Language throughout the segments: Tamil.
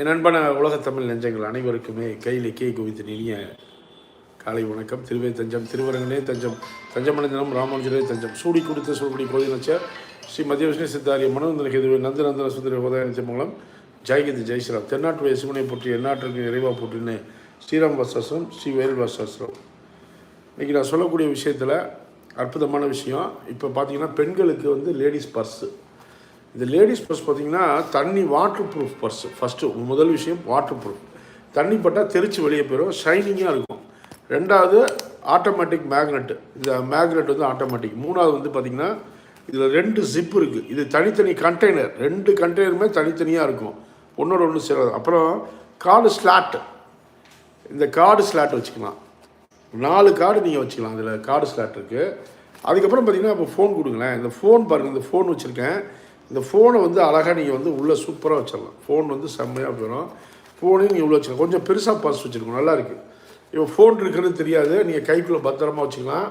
என் அன்பான உலகத்தமிழ் நெஞ்சங்கள் அனைவருக்குமே கையில் கே குவித்து நிலைய காலை வணக்கம். திருவே தஞ்சம் திருவரங்கனே தஞ்சம் தஞ்சமடைந்தனம் ராமானுஜரே தஞ்சம். சூடி கொடுத்த சூழ்குடி கோதினச்சர் ஸ்ரீ மத்திய விஷ்ணு சித்தாரிய மனோந்தன கேதுவே நந்தநந்தன சுந்தர ஹோதாய மூலம் ஜெயகிந்தி ஜெய்ஸ்ராம் தென்னாட்டுடைய சிவனை போற்றி எந்நாட்டிற்கு நிறைவாக போற்றின்னு ஸ்ரீராம் வசாஸ்திரம் ஸ்ரீ வேல் வசாஸ்திரம் இன்றைக்கி நான் சொல்லக்கூடிய விஷயத்தில் அற்புதமான விஷயம். இப்போ பார்த்தீங்கன்னா பெண்களுக்கு வந்து லேடிஸ் பர்ஸு. இந்த லேடிஸ் பர்ஸ் பார்த்தீங்கன்னா தண்ணி வாட்டர் ப்ரூஃப் பர்ஸ் ஃபஸ்ட்டு முதல் விஷயம் வாட்டர் ப்ரூஃப் தண்ணி பட்டால் தெரிச்சு வெளியே போயிடும் ஷைனிங்காக இருக்கும். ரெண்டாவது ஆட்டோமேட்டிக் மேக்னெட்டு இந்த மேக்னெட் வந்து ஆட்டோமேட்டிக் மூணாவது வந்து பார்த்திங்கன்னா இதில் ரெண்டு ஜிப் இருக்குது இது தனித்தனி கண்டெய்னர் ரெண்டு கண்டெய்னருமே தனித்தனியாக இருக்கும். ஒன்றோட ஒன்று சேராது. அப்புறம் கார்டு ஸ்லாட் இந்த கார்டு ஸ்லாட் வச்சுக்கலாம். நாலு கார்டு நீங்கள் வச்சுக்கலாம். அதில் கார்டு ஸ்லாட் இருக்குது அதுக்கப்புறம் பார்த்திங்கன்னா இப்போ ஃபோன் கொடுங்களேன். இந்த ஃபோன் பாருங்கள் இந்த ஃபோன் வச்சுருக்கேன். இந்த ஃபோனை வந்து அழகாக நீங்கள் வந்து உள்ளே சூப்பராக வச்சிடலாம். ஃபோன் வந்து செம்மையாக போயிடும். ஃபோனையும் நீங்கள் உள்ளே வச்சுக்கலாம் கொஞ்சம் பெருசாக பர்ஸ் வச்சுருக்கோம் நல்லா இருக்குது இப்போ ஃபோன் இருக்குன்னு தெரியாது. நீங்கள் கைக்குள்ளே பத்திரமா வச்சுக்கலாம்.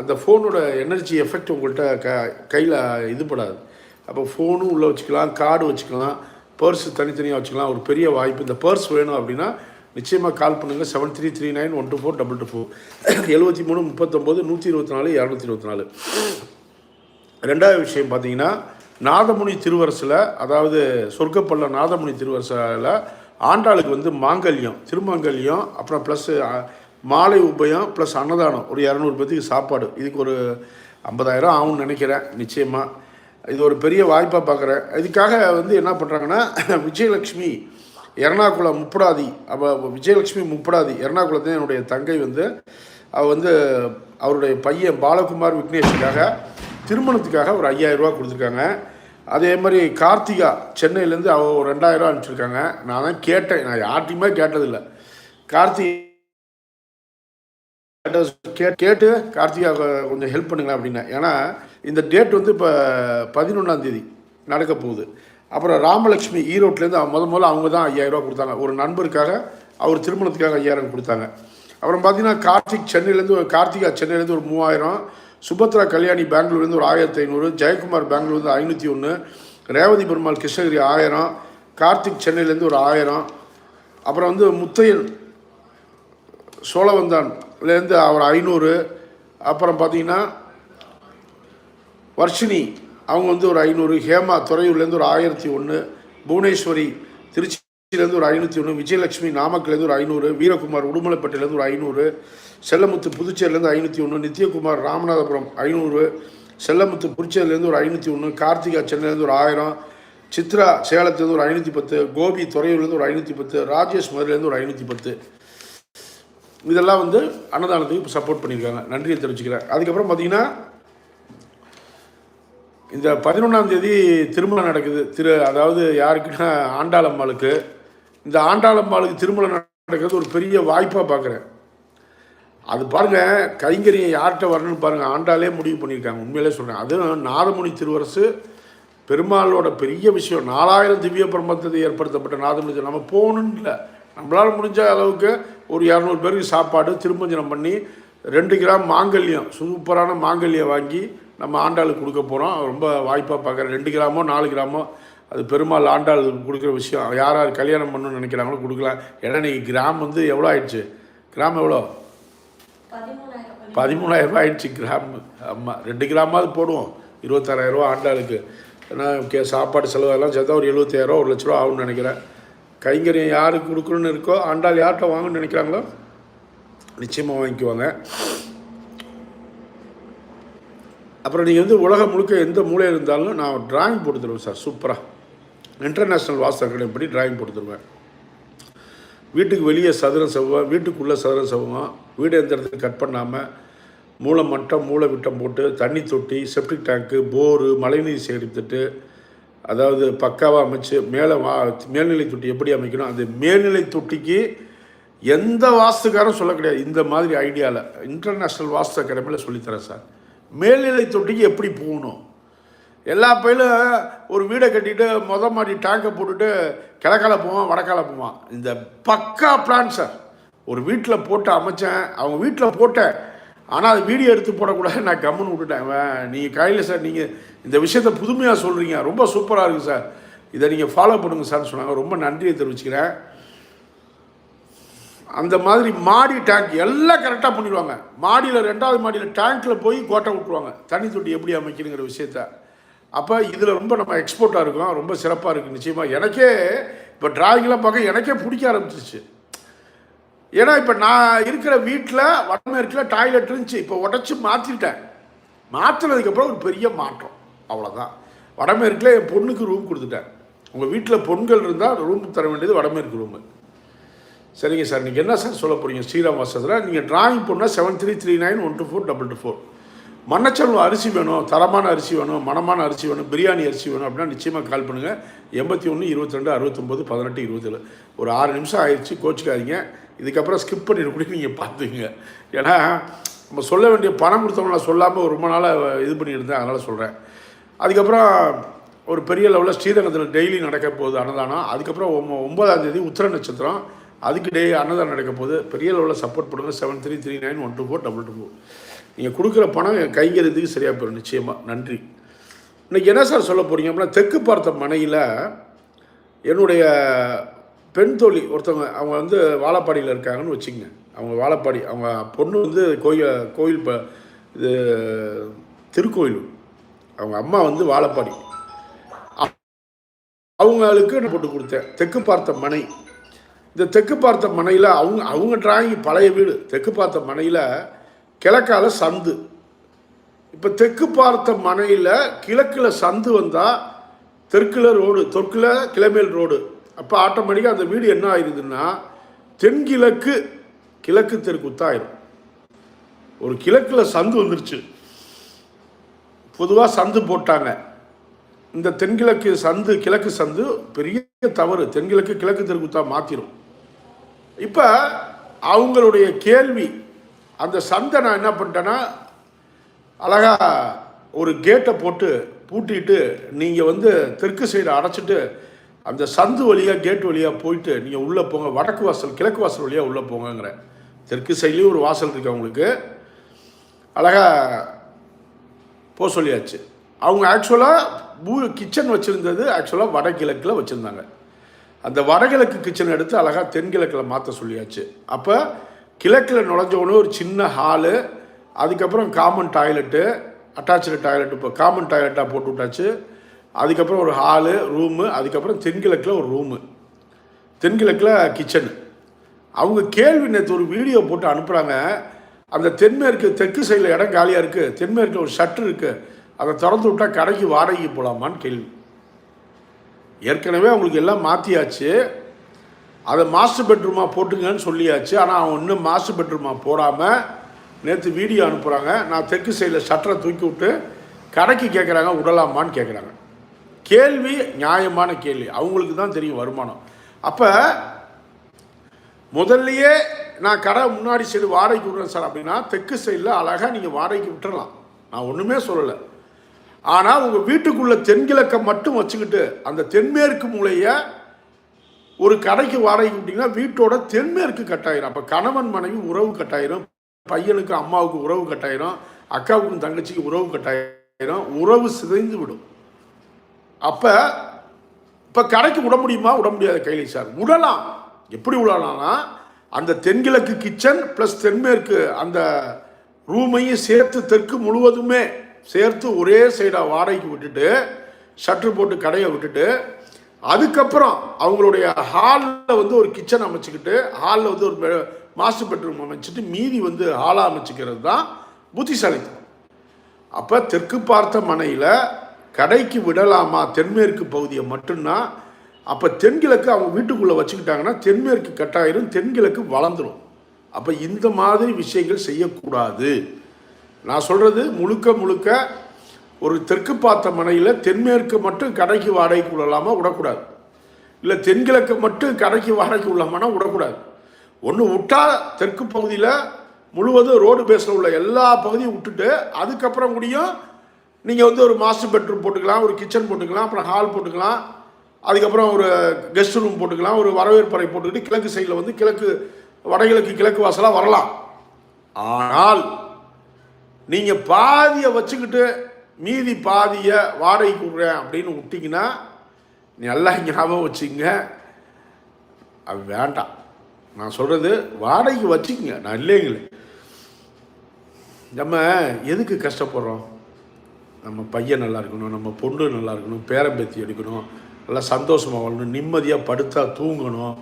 அந்த ஃபோனோட எனர்ஜி எஃபெக்ட் உங்கள்கிட்ட க கையில் இதுபடாது. அப்போ ஃபோனும் உள்ளே வச்சுக்கலாம். கார்டு வச்சுக்கலாம். பர்ஸ் தனித்தனியாக வச்சுக்கலாம். ஒரு பெரிய வாய்ப்பு. இந்த பர்ஸ் வேணும் அப்படின்னா நிச்சயமாக கால் பண்ணுங்கள் seven three three nine one two four double two four எழுபத்தி மூணு முப்பத்தொம்போது நூற்றி இருபத்தி நாலு இரநூத்தி இருபத்தி நாலு. ரெண்டாவது விஷயம் பார்த்தீங்கன்னா நாதமுனி திருவரசில் அதாவது சொர்க்கப்பள்ள நாதமுனி திருவரசில் ஆண்டாளுக்கு வந்து மாங்கல்யம் திருமங்கல்யம் அப்புறம் ப்ளஸ்ஸு மாலை உபயம் ப்ளஸ் அன்னதானம். ஒரு இரநூறு பேத்துக்கு சாப்பாடு. இதுக்கு ஒரு ஐம்பதாயிரம் ஆகும்னு நினைக்கிறேன் நிச்சயமாக இது ஒரு பெரிய வாய்ப்பாக பார்க்குறேன் இதுக்காக வந்து என்ன பண்ணுறாங்கன்னா விஜயலக்ஷ்மி எர்ணாகுளம் முப்படாதி அவள் விஜயலட்சுமி முப்படாதி எர்ணாகுளத்தில் என்னுடைய தங்கை வந்து அவள் வந்து அவருடைய பையன் பாலகுமார் விக்னேஷுக்காக திருமணத்துக்காக ஒரு ஐயாயிரரூவா கொடுத்துருக்காங்க. அதே மாதிரி கார்த்திகா சென்னையிலேருந்து அவ ஒரு ரெண்டாயிரரூவா அனுப்பிச்சிருக்காங்க. நான் தான் கேட்டேன். நான் யார்ட்டையுமே கேட்டதில்லை. கார்த்திகை கே கேட்டு கார்த்திகா கொஞ்சம் ஹெல்ப் பண்ணுங்களேன் அப்படின்னு ஏன்னா இந்த டேட் வந்து இப்போ பதினொன்றாந்தேதி நடக்க போகுது. அப்புறம் ராமலட்சுமி ஈரோட்லேருந்து முத முதல்ல அவங்க தான் ஐயாயிரரூவா கொடுத்தாங்க. ஒரு நண்பருக்காக அவர் திருமணத்துக்காக ஐயாயிரம் கொடுத்தாங்க. அப்புறம் பார்த்தீங்கன்னா கார்த்திக் சென்னையிலேருந்து ஒரு கார்த்திகா சென்னையிலேருந்து ஒரு மூவாயிரம். சுபத்ரா கல்யாணி பெங்களூர்லேருந்து ஒரு ஆயிரத்தி ஐநூறு ஜெயக்குமார் பெங்களூர்லேருந்து ஐநூற்றி ஒன்று ரேவதி பெருமாள் கிருஷ்ணகிரி ஆயிரம் கார்த்திக் சென்னையிலேருந்து ஒரு ஆயிரம் அப்புறம் வந்து முத்தையன் சோழவந்தான்லேருந்து அவர் ஐநூறு அப்புறம் பார்த்தீங்கன்னா வர்ஷினி அவங்க வந்து ஒரு ஐநூறு ஹேமா துறையூர்லேருந்து ஒரு ஆயிரத்தி ஒன்று புவனேஸ்வரி திருச்சியிலேருந்து ஒரு ஐநூற்றி ஒன்று விஜயலட்சுமி நாமக்கல்லேருந்து ஒரு ஐநூறு வீரகுமார் உடுமலைப்பட்டிலேருந்து ஒரு ஐநூறு செல்லமுத்து புதுச்சேரியிலேருந்து ஐநூற்றி ஒன்று நித்யகுமார் ராமநாதபுரம் ஐநூறு செல்லமுத்து புதுச்சேரியிலேருந்து ஒரு ஐநூற்றி ஒன்று கார்த்திகா சென்னையிலேருந்து ஒரு ஆயிரம் சித்ரா சேலத்துலேருந்து ஒரு ஐநூற்றி பத்து கோபி துறையூர்லேருந்து ஒரு ஐநூற்றி பத்து ராஜேஷ் மதுரையிலேருந்து ஒரு ஐநூற்றி பத்து. இதெல்லாம் வந்து அன்னதானத்துக்கு சப்போர்ட் பண்ணியிருக்காங்க. நன்றியை தெரிவிச்சுக்கிறேன். அதுக்கப்புறம் பார்த்தீங்கன்னா இந்த பதினொன்றாம் தேதி திருமணம் நடக்குது. திரு அதாவது யாருக்குன்னா ஆண்டாளம்மாளுக்கு. இந்த ஆண்டாளம்பாளுக்கு திருமணம் நடக்கிறது ஒரு பெரிய வாய்ப்பாக பார்க்குறேன் அது பாருங்கள் கைங்கரியம் யார்கிட்ட வரணும்னு பாருங்கள் ஆண்டாலே முடிவு பண்ணியிருக்காங்க. உண்மையிலே சொல்கிறேன் அதுவும் நாதமுனி திருவரசு பெருமாளோட பெரிய விஷயம். நாலாயிரம் திவ்ய பிரம்மத்தை ஏற்படுத்தப்பட்ட நாதமுனி நம்ம போகணுன்னு இல்லை. நம்மளால் முடிஞ்ச அளவுக்கு ஒரு இரநூறு பேருக்கு சாப்பாடு திருமஞ்சனம் பண்ணி ரெண்டு கிராம் மாங்கல்யம் சூப்பரான மாங்கல்யம் வாங்கி நம்ம ஆண்டாளுக்கு கொடுக்க போகிறோம் ரொம்ப வாய்ப்பாக பார்க்குறேன் ரெண்டு கிராமோ நாலு கிராமோ அது பெருமாள் ஆண்டாள் கொடுக்குற விஷயம். யார் யார் கல்யாணம் பண்ணணும்னு நினைக்கிறாங்களோ கொடுக்கலாம் ஏன்னா இன்றைக்கி கிராம் வந்து எவ்வளோ ஆயிடுச்சு? கிராம் எவ்வளோ? பதிமூணாயிரம் ரூபாய் ஆயிடுச்சு கிராம். ஆமாம் ரெண்டு கிராமாவது போடுவோம். இருபத்தாறாயிரரூவா ஆண்டாளுக்கு. ஏன்னா கே சாப்பாடு செலவெல்லாம் சேர்த்தா ஒரு எழுபத்தாயிரரூவா ஒரு லட்ச ரூபா ஆகும்னு நினைக்கிறேன். கைங்கரியம் யாருக்கு கொடுக்கணும்னு இருக்கோ ஆண்டாள் யார்கிட்ட வாங்கணும்னு நினைக்கிறாங்களோ நிச்சயமாக வாங்கிக்குவாங்க. அப்புறம் நீங்கள் வந்து உலகம் முழுக்க எந்த மூலையில் இருந்தாலும் நான் டிராயிங் போட்டு தருவேன் சார். சூப்பராக இன்டர்நேஷ்னல் வாஸ்து அகாடமி டிராயிங் போட்டு தருவேன். வீட்டுக்கு வெளியே சதுரம் செவ்வாய் வீட்டுக்குள்ளே சதுரம் செவ்வாய் வீடு எந்த இடத்துக்கு கட் பண்ணாமல் மூளை மட்டம் மூளை விட்டம் போட்டு தண்ணி தொட்டி செப்டிக் டேங்க்கு போரு மழைநீர் சேகரித்துட்டு அதாவது பக்காவாக அமைச்சு மேலே வா மேல்நிலை தொட்டி எப்படி அமைக்கணும் அந்த மேல்நிலை தொட்டிக்கு எந்த வாஸ்துக்காரும் சொல்ல கிடையாது. இந்த மாதிரி ஐடியாவில் இன்டர்நேஷ்னல் வாஸ்து அகாடமியில் சொல்லித்தரேன் சார். மேல்நிலை தொட்டிக்கு எப்படி போகணும்? எல்லா பயிலும் ஒரு வீடை கட்டிட்டு மொத மாடி டேங்கை போட்டுட்டு கிழக்கால போவான் வடக்கால போவான். இந்த பக்கா பிளான் சார் ஒரு வீட்டில் போட்டு அமைச்சேன் அவங்க வீட்டில் போட்டேன் ஆனால் அது வீடியோ எடுத்து போடக்கூடாது நான் கம்முன்னு விட்டுட்டேன். நீங்கள் கையில் சார் நீங்கள் இந்த விஷயத்த புதுமையாக சொல்கிறீங்க ரொம்ப சூப்பராக இருக்குது சார் இதை நீங்கள் ஃபாலோ பண்ணுங்கள் சார்னு சொன்னாங்க. ரொம்ப நன்றியை தெரிவிச்சுக்கிறேன். அந்த மாதிரி மாடி டேங்க் எல்லாம் கரெக்டாக பண்ணிடுவாங்க. மாடியில் ரெண்டாவது மாடியில் டேங்க்கில் போய் கோட்டை விட்டுருவாங்க. தண்ணி தொட்டி எப்படி அமைக்கணுங்கிற விஷயத்த. அப்போ இதில் ரொம்ப நம்ம எக்ஸ்போர்ட்டாக இருக்கோம் ரொம்ப சிறப்பாக இருக்குது நிச்சயமாக எனக்கே இப்போ டிராயிங்லாம் பார்க்க எனக்கே பிடிக்க ஆரம்பிச்சிருச்சு. ஏன்னா இப்போ நான் இருக்கிற வீட்டில் வடமேற்கில் டாய்லெட் இருந்துச்சு. இப்போ உடச்சி மாற்றிட்டேன் மாற்றினதுக்கப்புறம் ஒரு பெரிய மாற்றம். அவ்வளோதான் வடமேற்கில் என் பொண்ணுக்கு ரூம் கொடுத்துட்டேன். உங்கள் வீட்டில் பொண்கள் இருந்தால் ரூம் தர வேண்டியது வடமேற்கு ரூமு சரிங்க சார். நீங்கள் என்ன சார் சொல்ல போகிறீங்க ஸ்ரீராம் வாசத்தில் நீங்கள் டிராயிங் பண்ணால் seven three three nine one two four double two four மண்ணச்சல்வம் அரிசி வேணும் தரமான அரிசி வேணும் மணமான அரிசி வேணும் பிரியாணி அரிசி வேணும் அப்படின்னா நிச்சயமாக கால் பண்ணுங்கள் எண்பத்தி ஒன்று இருபத்தி ரெண்டு அறுபத்தொம்போது பதினெட்டு இருபத்தேழு. ஒரு ஆறு நிமிஷம் ஆயிடுச்சு கோச்சிக்காதீங்க. இதுக்கப்புறம் ஸ்கிப் பண்ணிடக்கூடிய நீங்கள் பார்த்துக்குங்க. ஏன்னா நம்ம சொல்ல வேண்டிய பணம் கொடுத்தவங்கள சொல்லாமல் ரொம்ப நாளாக இது பண்ணியிருந்தேன் அதனால் சொல்கிறேன் அதுக்கப்புறம் ஒரு பெரிய லெவலில் ஸ்ரீரங்கத்தில் டெய்லி நடக்க போகுது அன்னதானம். அதுக்கப்புறம் ஒம்பதாம் தேதி உத்திர நட்சத்திரம். அதுக்கு டே அன்னதானம் நடக்க போகுது. பெரிய லெவலில் சப்போர்ட் பண்ணுங்கள் seven three three nine one two four double two four நீங்கள் கொடுக்குற பணம் என் கைங்கிறதுக்கு சரியாக போயிடும் நிச்சயமாக நன்றி. இன்னைக்கு என்ன சார் சொல்ல போகிறீங்க அப்படின்னா தெற்கு பார்த்த மனையில் என்னுடைய பெண் தோழி ஒருத்தவங்க அவங்க வந்து வாழப்பாடியில் இருக்காங்கன்னு வச்சுங்க அவங்க வாழப்பாடி அவங்க பொண்ணு வந்து கோயில் கோயில் ப இது திருக்கோயில் அவங்க அம்மா வந்து வாழப்பாடி. அவங்களுக்கு நான் போட்டு கொடுத்தேன். தெற்கு பார்த்த மனை. இந்த தெற்கு பார்த்த மனையில் அவங்க அவங்க டிராயிங் பழைய வீடு. தெற்கு பார்த்த மனையில் கிழக்கால சந்து. இப்போ தெற்கு பார்த்த மனையில் கிழக்கில் சந்து வந்தால் தெற்கில் ரோடு தெற்கில் கிளமேல் ரோடு. அப்போ ஆட்டோமேட்டிக்காக அந்த வீடு என்ன ஆயிடுதுன்னா தென்கிழக்கு கிழக்கு தெற்குத்தாயிரும் ஒரு கிழக்கில் சந்து வந்துருச்சு. பொதுவாக சந்து போட்டாங்க. இந்த தென்கிழக்கு சந்து கிழக்கு சந்து பெரிய தவறு. தென்கிழக்கு கிழக்கு தெற்குத்தா மாற்றிடும் இப்போ அவங்களுடைய கேள்வி அந்த சந்தை நான் என்ன பண்ணிட்டேன்னா அழகா ஒரு கேட்டை போட்டு பூட்டிட்டு நீங்கள் வந்து தெற்கு சைடு அடைச்சிட்டு அந்த சந்து வழியாக கேட் வழியாக போயிட்டு நீங்கள் உள்ளே போங்க வடக்கு வாசல் கிழக்கு வாசல் வழியாக உள்ளே போங்கங்கிற தெற்கு சைட்லேயும் ஒரு வாசல் இருக்கு அவங்களுக்கு. அழகாக போக சொல்லியாச்சு. அவங்க ஆக்சுவலாக பூ கிச்சன் வச்சுருந்தது ஆக்சுவலாக வடகிழக்கில் வச்சுருந்தாங்க. அந்த வடகிழக்கு கிச்சன் எடுத்து அழகாக தென்கிழக்கில் மாற்ற சொல்லியாச்சு. அப்போ கிழக்கில் நுழைஞ்ச உடனே ஒரு சின்ன ஹாலு அதுக்கப்புறம் காமன் டாய்லெட்டு அட்டாச்சு டாய்லெட் இப்போ காமன் டாய்லெட்டாக போட்டு விட்டாச்சு. அதுக்கப்புறம் ஒரு ஹாலு ரூமு அதுக்கப்புறம் தென்கிழக்கில் ஒரு ரூமு தென்கிழக்கில் கிச்சனு அவங்க கேள்வி நேற்று ஒரு வீடியோ போட்டு அனுப்புகிறாங்க அந்த தென்மேற்கு தெற்கு சைடில் இடம் காலியாக இருக்குது தென்மேற்கில் ஒரு ஷட்ரு இருக்குது அதை திறந்து விட்டால் கடைக்கு வாடகைக்கு போகலாமான்னு கேள்வி. ஏற்கனவே அவங்களுக்கு எல்லாம் மாற்றியாச்சு அதை மாஸ்டர் பெட்ரூமாக போட்டுங்கன்னு சொல்லியாச்சு. ஆனால் அவன் இன்னும் மாஸ்டர் பெட்ரூமாக போடாமல் நேற்று வீடியோ அனுப்புகிறாங்க நான் தெற்கு சைடில் ஷட்டரை தூக்கி விட்டு கடைக்கு கேட்குறாங்க விடலாமான்னு கேட்குறாங்க கேள்வி நியாயமான கேள்வி. அவங்களுக்கு தான் தெரியும் வருமானம். அப்போ முதல்லையே நான் கடை முன்னாடி சைடு வாடகைக்கு விட்றேன் சார் அப்படின்னா தெற்கு சைடில் அழகாக நீங்கள் வாடகைக்கு விட்டுறலாம். நான் ஒன்றுமே சொல்லலை. ஆனால் உங்கள் வீட்டுக்குள்ளே தென்கிழக்கை மட்டும் வச்சுக்கிட்டு அந்த தென்மேற்கு மூலையை ஒரு கடைக்கு வாடகைக்கு விட்டிங்கன்னா வீட்டோட தென்மேற்கு கட்டாயிரும். அப்போ கணவன் மனைவி உறவு கட்டாயிரும். பையனுக்கு அம்மாவுக்கு உறவு கட்டாயிரும். அக்காவுக்கும் தங்கச்சிக்கு உறவு கட்டாயிரும். உறவு சிதைந்து விடும். அப்போ இப்போ கடைக்கு விட முடியுமா? விட முடியாத கைலி சார். விடலாம். எப்படி விடலாம்னா அந்த தென்கிழக்கு கிச்சன் ப்ளஸ் தென்மேற்கு அந்த ரூமையும் சேர்த்து தெற்கு முழுவதுமே சேர்த்து ஒரே சைடாக வாடகைக்கு விட்டுட்டு ஷட்ரு போட்டு கடையை விட்டுட்டு அதுக்கப்புறம் அவங்களுடைய ஹாலில் வந்து ஒரு கிச்சன் அமைச்சுக்கிட்டு ஹாலில் வந்து ஒரு மாஸ்டர் பெட்ரூம் அமைச்சிட்டு மீதி வந்து ஹாலாக அமைச்சிக்கிறது தான் புத்திசாலித்தனம். அப்போ தெற்கு பார்த்த மனையில் கடைக்கு விடலாமா தென்மேற்கு பகுதியை மட்டும்தான் அப்போ தென்கிழக்கு அவங்க வீட்டுக்குள்ளே வச்சுக்கிட்டாங்கன்னா தென்மேற்கு கட்டாயிரும் தென்கிழக்கு வளர்ந்துடும் அப்போ இந்த மாதிரி விஷயங்கள் செய்யக்கூடாது. நான் சொல்கிறது முழுக்க முழுக்க ஒரு தெற்கு பார்த்த மனையில் தென்மேற்கு மட்டும் கடைக்கு வாடகைக்கு விடலாமா விடக்கூடாது. இல்லை தென்கிழக்கு மட்டும் கடைக்கு வாடகைக்கு உள்ளாமனா விடக்கூடாது. ஒன்று விட்டால் தெற்கு பகுதியில் முழுவதும் ரோடு பேஸில் உள்ள எல்லா பகுதியும் விட்டுட்டு அதுக்கப்புறம் கூடயும் நீங்கள் வந்து ஒரு மாஸ்டர் பெட்ரூம் போட்டுக்கலாம் ஒரு கிச்சன் போட்டுக்கலாம் அப்புறம் ஹால் போட்டுக்கலாம். அதுக்கப்புறம் ஒரு கெஸ்ட் ரூம் போட்டுக்கலாம் ஒரு வரவேற்பறை போட்டுக்கிட்டு கிழக்கு சைடில் வந்து கிழக்கு வடகிழக்கு கிழக்கு வாசலாக வரலாம். ஆனால் நீங்கள் பாதியை வச்சுக்கிட்டு மீதி பாதியை வாடகை கொடுக்குறேன் அப்படின்னு விட்டிங்கன்னா நல்லா ஞாபகம் வச்சுங்க அது வேண்டாம். நான் சொல்கிறது வாடகைக்கு வச்சுக்கங்க. நான் இல்லைங்களே. நம்ம எதுக்கு கஷ்டப்படுறோம்? நம்ம பையன் நல்லா இருக்கணும் நம்ம பொண்ணு நல்லா இருக்கணும் பேரம்பேத்தி எடுக்கணும் நல்லா சந்தோஷமாக வாழணும் நிம்மதியாக படுத்தா தூங்கணும்.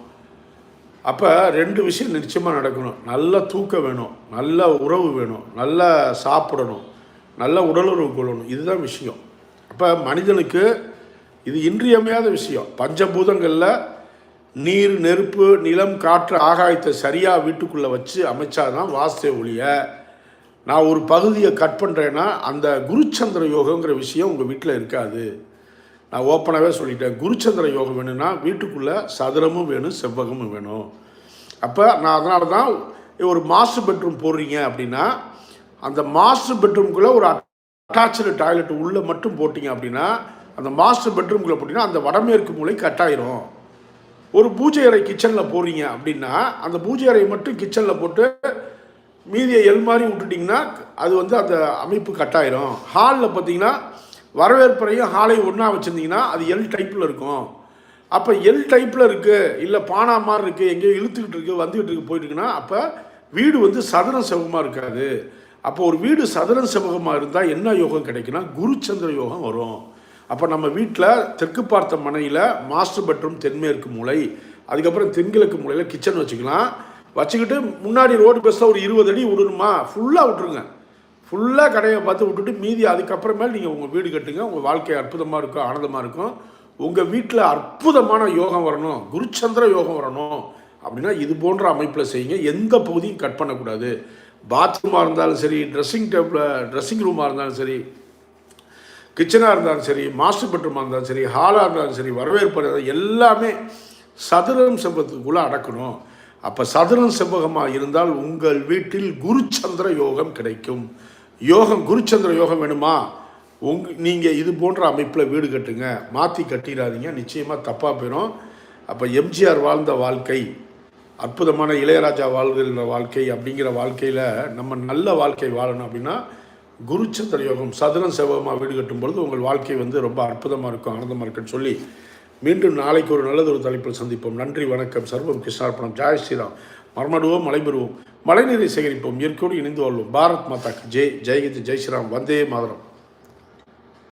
அப்போ ரெண்டு விஷயம் நிச்சயமாக நடக்கணும். நல்ல தூக்கம் வேணும் நல்ல உறவு வேணும் நல்லா சாப்பிடணும். நல்ல உடலுறவு கொள்ளணும். இதுதான் விஷயம். அப்போ மனிதனுக்கு இது இன்றியமையாத விஷயம். பஞ்சபூதங்களில் நீர் நெருப்பு நிலம் காற்று ஆகாயத்தை சரியாக வீட்டுக்குள்ளே வச்சு அமைச்சாதான் வாஸ்தே ஒழிய நான் ஒரு பகுதியை கட் பண்ணுறேன்னா அந்த குருச்சந்திர யோகங்கிற விஷயம் உங்கள் வீட்டில் இருக்காது. நான் ஓப்பனாகவே சொல்லிட்டேன். குருச்சந்திர யோகம் வேணும்னா வீட்டுக்குள்ளே சதுரமும் வேணும் செவ்வகமும் வேணும். அப்போ நான் அதனால தான் ஒரு மாஸ்டர் பெட்ரூம் போடுறீங்க அப்படின்னா அந்த மாஸ்டர் பெட்ரூம்குள்ளே ஒரு அட்டாச்சு டாய்லெட் உள்ளே மட்டும் போட்டிங்க அப்படின்னா அந்த மாஸ்டர் பெட்ரூம்குள்ளே போட்டிங்கன்னா அந்த வடமேற்கு மூலை கட்டாயிரும் ஒரு பூஜை அறை கிச்சனில் போடுறீங்க அப்படின்னா அந்த பூஜை அறையை மட்டும் கிச்சனில் போட்டு மீதியை எல் மாதிரி விட்டுட்டிங்கன்னா அது வந்து அந்த அமைப்பு கட்டாயிரும் ஹாலில் பார்த்தீங்கன்னா வரவேற்பறையும் ஹாலையும் ஒன்றா வச்சுருந்தீங்கன்னா அது எல் டைப்பில் இருக்கும். அப்போ எல் டைப்பில் இருக்குது இல்லை பானா மாதிரி இருக்குது எங்கேயோ இழுத்துக்கிட்டு இருக்குது வந்துக்கிட்டு இருக்கு போயிட்டுருக்குன்னா அப்போ வீடு வந்து சதுரம் செவமாக இருக்காது. அப்போ ஒரு வீடு சதுரன் செவகமாக இருந்தால் என்ன யோகம் கிடைக்குன்னா குருச்சந்திர யோகம் வரும். அப்போ நம்ம வீட்டில் தெற்கு பார்த்த மனையில் மாஸ்டர் பெட்ரூம் தென்மேற்கு மூலை அதுக்கப்புறம் தென்கிழக்கு மூலையில் கிச்சன் வச்சுக்கலாம். வச்சுக்கிட்டு முன்னாடி ரோடு பஸ்ஸில் ஒரு இருபது அடி விடணுமா? ஃபுல்லாக விட்டுருங்க. ஃபுல்லாக கடையை பார்த்து விட்டுட்டு மீதி அதுக்கப்புறமேல் நீங்கள் உங்கள் வீடு கட்டுங்க. உங்கள் வாழ்க்கை அற்புதமாக இருக்கும் ஆனந்தமாக இருக்கும். உங்கள் வீட்டில் அற்புதமான யோகம் வரணும். குருச்சந்திர யோகம் வரணும். அப்படின்னா இது போன்ற அமைப்பில் செய்யுங்க. எந்த பகுதியும் கட் பண்ணக்கூடாது. பாத்ரூமாக இருந்தாலும் சரி ட்ரெஸ்ஸிங் டேபிள் ட்ரெஸ்ஸிங் ரூமாக இருந்தாலும் சரி கிச்சனாக இருந்தாலும் சரி மாஸ்டர் பெட்ரூமாக இருந்தாலும் சரி ஹாலாக இருந்தாலும் சரி வரவேற்பு எல்லாமே சதுரம் செவ்வத்துக்குள்ளே அடக்கணும். அப்போ சதுரம் செவ்வகமாக இருந்தால் உங்கள் வீட்டில் குருச்சந்திர யோகம் கிடைக்கும். யோகம் குருச்சந்திர யோகம் வேணுமா? உங் நீங்கள் இது போன்ற அமைப்பில் வீடு கட்டுங்க. மாற்றி கட்டிடாதீங்க. நிச்சயமாக தப்பாக போயிடும் அப்போ எம்ஜிஆர் வாழ்ந்த வாழ்க்கை. அற்புதமான இளையராஜா வாழ்கிற வாழ்க்கை அப்படிங்கிற வாழ்க்கையில் நம்ம நல்ல வாழ்க்கை வாழணும் அப்படின்னா குருச்சந்திர யோகம் சதுரம் செவ்வகமாக வீடு கட்டும் பொழுது உங்கள் வாழ்க்கை வந்து ரொம்ப அற்புதமாக இருக்கும் ஆனந்தமாக இருக்குன்னு சொல்லி மீண்டும் நாளைக்கு ஒரு நல்லதொரு தலைப்பில் சந்திப்போம். நன்றி வணக்கம் சர்வம் கிருஷ்ணார்ப்பணம் ஜாய் ஸ்ரீராம். மர்மடுவோம் மலைபெறுவோம். மழைநீரை சேகரிப்போம். இயற்கையோடு இணைந்து வாழ்வோம். பாரத் மாதாக்கு ஜெய். ஜெயகித் ஜெய் ஸ்ரீராம். வந்தே மாதரம்.